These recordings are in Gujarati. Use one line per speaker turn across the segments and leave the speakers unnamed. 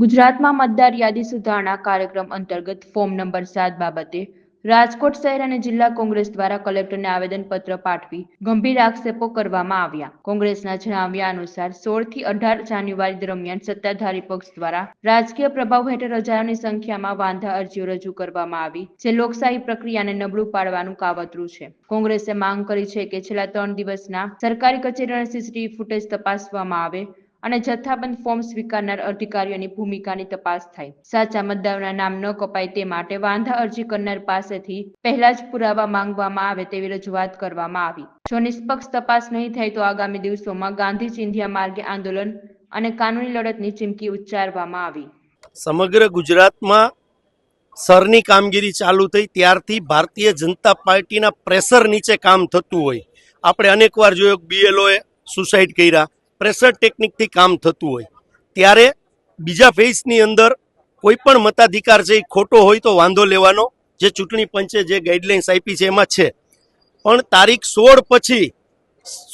ગુજરાતમાં મતદાર યાદી સુધારણા કાર્યક્રમ અંતર્ગત ફોર્મ નંબર સાત બાબતે રાજકોટ શહેર અને જિલ્લા કોંગ્રેસ દ્વારા કલેક્ટરને આવેદનપત્ર પાઠવી ગંભીર આક્ષેપો કરવામાં આવ્યા. કોંગ્રેસના જણાવ્યા અનુસાર સોળથી અઢાર જાન્યુઆરી દરમિયાન સત્તાધારી પક્ષ દ્વારા રાજકીય પ્રભાવ હેઠળ હજારોની સંખ્યામાં વાંધા અરજીઓ રજૂ કરવામાં આવી, જે લોકશાહી પ્રક્રિયાને નબળું પાડવાનું કાવતરું છે. કોંગ્રેસે માંગ કરી છે કે છેલ્લા ત્રણ દિવસના સરકારી કચેરીના સીસીટીવી ફૂટેજ તપાસવામાં આવે અને જથ્થાબંધ ફોર્મ સ્વીકારનાર અધિકારીઓની ભૂમિકાની તપાસ થાય. સાચા મતદારોના નામ ન કપાય તે માટે વાંધા અરજી કરનાર પાસેથી પહેલા જ પુરાવા માંગવામાં આવે તેવી રજૂઆત કરવામાં આવી. જો નિષ્પક્ષ તપાસ નહીં થાય તો આગામી દિવસોમાં ગાંધી ચિંધિયા માર્ગે આંદોલન અને કાનૂની લડતની ચીમકી ઉચ્ચારવામાં આવી.
સમગ્ર ગુજરાતમાં સરની કામગીરી ચાલુ થઈ ત્યારથી ભારતીય જનતા પાર્ટીના પ્રેશર નીચે કામ થતું હોય. આપણે અનેકવાર જોયું બીએલઓએ સુસાઇડ કર્યા. પ્રેશર ટેકનિકથી કામ થતું હોય. ત્યારે બીજા ફેઝની અંદર કોઈ પણ મતાધિકાર છે એ ખોટો હોય તો વાંધો લેવાનો. જે ચૂંટણી પંચે જે ગાઈડલાઇન્સ આપી છે એમાં છે. પણ તારીખ સોળ પછી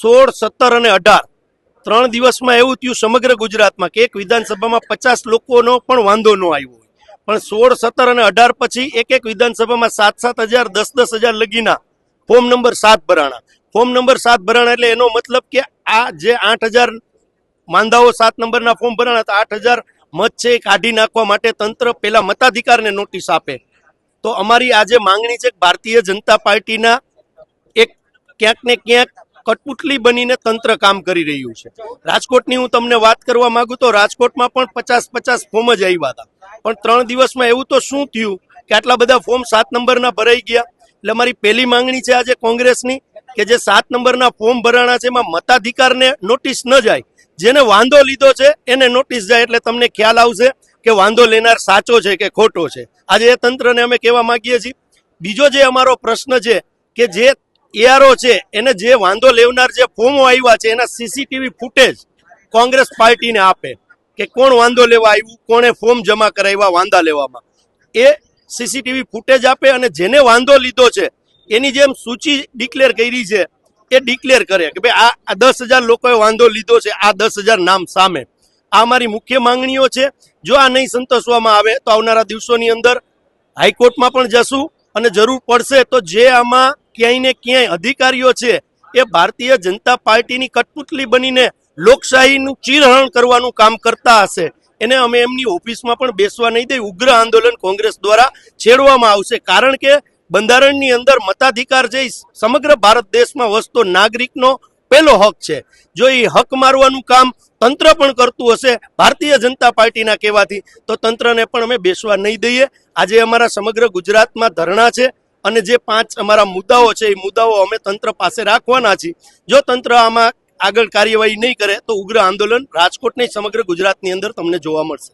સોળ, સત્તર અને અઢાર ત્રણ દિવસમાં એવું થયું સમગ્ર ગુજરાતમાં કે એક વિધાનસભામાં પચાસ લોકોનો પણ વાંધો ન આવ્યો હોય. પણ સોળ, સત્તર અને અઢાર પછી એક એક વિધાનસભામાં સાત સાત હજાર, દસ દસ હજાર લગીના ફોર્મ નંબર સાત ભરાણા. ફોર્મ નંબર સાત ભરાણા એટલે એનો મતલબ કે આ જે આઠ હજાર માંદાઓ સાત નંબરના ફોર્મ ભરાણા હતા, આઠ હજાર મત છે એ કાઢી નાખવા માટે તંત્ર પેલા મતાધિકારને નોટિસ આપે. તો અમારી આજે માંગણી છે ભારતીય જનતા પાર્ટીના એક ક્યાંક ને ક્યાંક કટપુટલી બનીને તંત્ર કામ કરી રહ્યું છે. રાજકોટની હું તમને વાત કરવા માંગુ તો રાજકોટમાં પણ પચાસ પચાસ ફોર્મ જ આવ્યા હતા. પણ ત્રણ દિવસમાં એવું તો શું થયું કે આટલા બધા ફોર્મ સાત નંબરના ભરાઈ ગયા? એટલે અમારી પહેલી માંગણી છે આજે કોંગ્રેસની કે જે સાત નંબરના ફોર્મ ભરાણા છે, એમાં મતાધિકારને નોટિસ ન જાય. જેને વાંધો લીધો છે, એને નોટિસ જાય એટલે તમને ખ્યાલ આવશે કે વાંધો લેનાર સાચો છે કે ખોટો છે. આજે એ તંત્રને અમે કહેવા માંગીએ છીએ, બીજો જે અમારો પ્રશ્ન છે કે જે એઆરઓ છે, એને જે વાંધો લેવનાર જે ફોર્મો આવ્યા છે, એના સીસીટીવી ફૂટેજ કોંગ્રેસ પાર્ટીને આપે કે કોણ વાંધો લેવા આવ્યું, કોણે ફોર્મ જમા કરાવ્યા વાંધા લેવામાં. એ સીસીટીવી ફૂટેજ આપે અને જેને વાંધો લીધો છે એની જેમ સૂચિ ડિક્લેર કરી છે એ ડિક્લેર કરે કે ભાઈ આ દસ હજાર લોકોએ વાંધો લીધો છે, આ દસ હજાર નામ સામે. આ અમારી મુખ્ય માંગણીઓ છે. જો આ નહીં સંતોષવામાં આવે તો આવનારા દિવસોની અંદર હાઈકોર્ટમાં પણ જશું અને જરૂર પડશે તો જે આમાં ક્યાંય ને ક્યાંય અધિકારીઓ છે એ ભારતીય જનતા પાર્ટીની કટપુતલી બનીને લોકશાહીનું ચીરહરણ કરવાનું કામ કરતા હશે. એને અમે એમની ઓફિસમાં પણ બેસવા નહીં દઈ. ઉગ્ર આંદોલન કોંગ્રેસ દ્વારા છેડવામાં આવશે. કારણ કે બંધારણની અંદર મતાધિકાર જે સમગ્ર ભારત દેશમાં વસતો નાગરિકનો પહેલો હક છે. જો એ હક મારવાનું કામ તંત્ર પણ કરતું હશે, ભારતીય જનતા પાર્ટીના કહેવાથી, તો તંત્રને પણ અમે બેસવા નહીં દઈએ. આજે અમારા સમગ્ર ગુજરાતમાં ધરણા છે અને જે પાંચ અમારા મુદ્દાઓ છે એ મુદ્દાઓ અમે તંત્ર પાસે રાખવાના છીએ. જો તંત્ર આમાં આગળ કાર્યવાહી નહીં કરે, તો ઉગ્ર આંદોલન રાજકોટની સમગ્ર ગુજરાતની અંદર તમને જોવા મળશે.